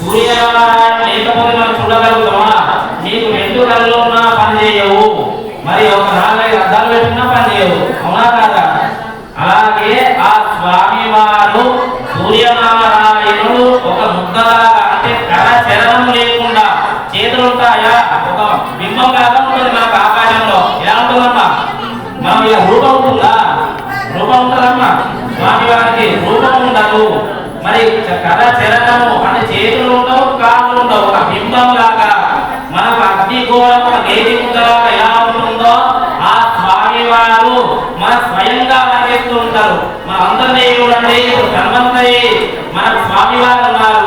సూర్యనారాయణ లేకపోతే మనం చూడగలుగుతామా నీకు రెండు కళ్ళు ఉన్నా పని చేయవు. మరి ఒక నాలుగైదు అద్దాలు పెట్టినా పని చేయవు. అవునా కాదా? అలాగే ఆ స్వామి వారు సూర్యనారాయణుడు ఒక ముద్దలాగా అంటే కళ చలనం లేకుండా చేతులు ఉంటాయా ఒక బింబం లాగా ఉంటుంది మనకు ఆకాశంలో? ఎలా ఉంటుందమ్మా? మనం ఇలా రూపం ఉంటుందా? రూపం ఉంటుందమ్మా. స్వామి వారికి రూపం ఉండదు. మరి కథ అని అంటే అందరినీ చూడండి ధన్వంతరి మనకు స్వామి వారు ఉన్నారు.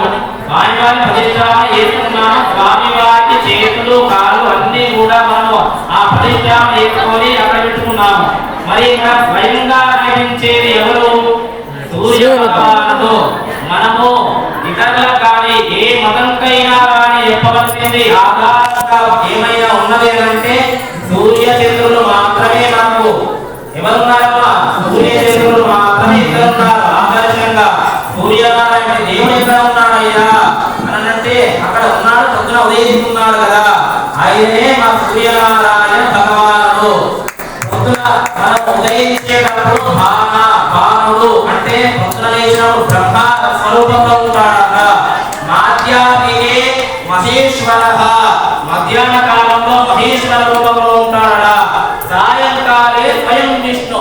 స్వామి వారిని ప్రతిష్టాపన చేసుకున్నాము. స్వామి వారికి చేతులు కాళ్ళు అన్ని కూడా మనము ఆ ప్రతిష్టాపన చేసుకొని అక్కడ పెట్టుకున్నాము. మరి ఇక్కడ స్వయంగా కనిపించేది ఎవరు? సూర్య భగవానుడు. మనము ఇతరుల కానీ ఏ మతంకైనా కానీ చెప్పవలసింది ఆధారంగా ఏమైనా ఉన్నది అంటే సూర్య చంద్రులు మాత్రమే మనకు ఎవరున్నారమ్మా మరి దేవుడు ఎక్కడ ఉన్నాడయ్యా అని అంటే అక్కడ ఉన్నాడు పొద్దున ఉదయించుకున్నాడు కదా. ఆయనే మా సూర్యనారాయణ భగవానుడు. పొద్దున మనం ఉదయించేటప్పుడు భాన భానుడు అంటే పొద్దున లేచినప్పుడు బ్రహ్మ స్వరూపంలో ఉంటాడట. మాధ్యాహ్నికే మహేశ్వర మధ్యాహ్న కాలంలో మహేశ్వర రూపంలో ఉంటాడట. సాయంకాలే స్వయం విష్ణు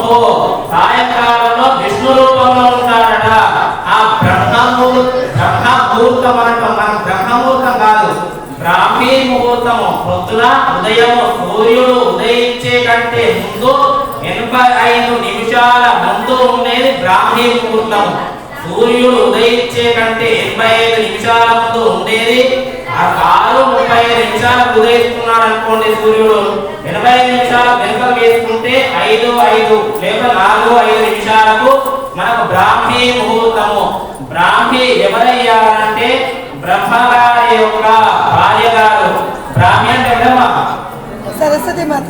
సాయంకాలంలో విష్ణు రూపంలో ఉంటాడట. ముహూర్తం అంటాం మన బ్రహ్మముహూర్తం కాదు బ్రాహ్మీ ముహూర్తము పొద్దున ఉదయము సూర్యుడు ఉదయించే కంటే ముందు ఎనభై ఐదు నిమిషాల ముందు ఉండేది బ్రాహ్మీ ముహూర్తము సూర్యుడు ఉదయించే కంటే ఎనభై ఐదు నిమిషాల ముందు ఉండేది. ఆ ఆరు ముప్పై ఐదు నిమిషాలకు ఉదయిస్తున్నాడు అనుకోండి సూర్యుడు. ఎనభై ఐదు నిమిషాల వెనుక వేసుకుంటే ఐదు ఐదు లేదా నాలుగు ఐదు నిమిషాలకు మనకు బ్రాహ్మీ ముహూర్తము బ్రాహ్మీ ఎవరై యొక్క భార్య గారు బ్రాహ్మి అంటే ఎవరమ్మా? సరస్వతి మాత.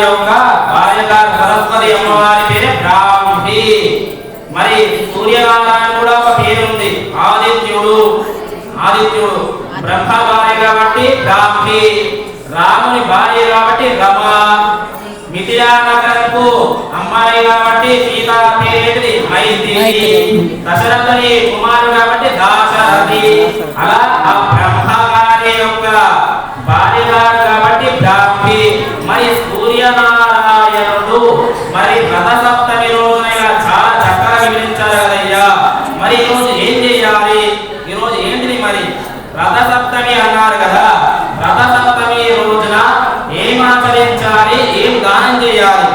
యొక్క భార్య గారు సరస్వతి అమ్మవారి పేరే బ్రాహ్మి మరి సూర్యనారాయణ కూడా ఒక పేరు ఉంది ఆదిత్యుడు ఆదిత్యుడు బ్రహ్మ భార్య కాబట్టి బ్రాహ్మి రాముని భార్య కాబట్టి రమ. మిథిలా నగరపు అమ్మాయి కాబట్టి సీతా పేరేంటిది? మైత్రి. దశరథుని కుమారుడు కాబట్టి దాశరథి. అలా ఆ బ్రహ్మ గారి యొక్క భార్య గారు కాబట్టి బ్రాహ్మి. మరి సూర్యనారాయణుడు మరి రథ సప్తమి రోజున ఇలా చాలా చక్కగా వివరించారు కదయ్యా మరి ఈ రోజు ఏం చేయాలి? ఈ రోజు ఏంటిది మరి? రథ సప్తమి అన్నారు కదా. రథ సప్తమి రోజున ఏం ఆచరించాలి? ఏం దానం చేయాలి?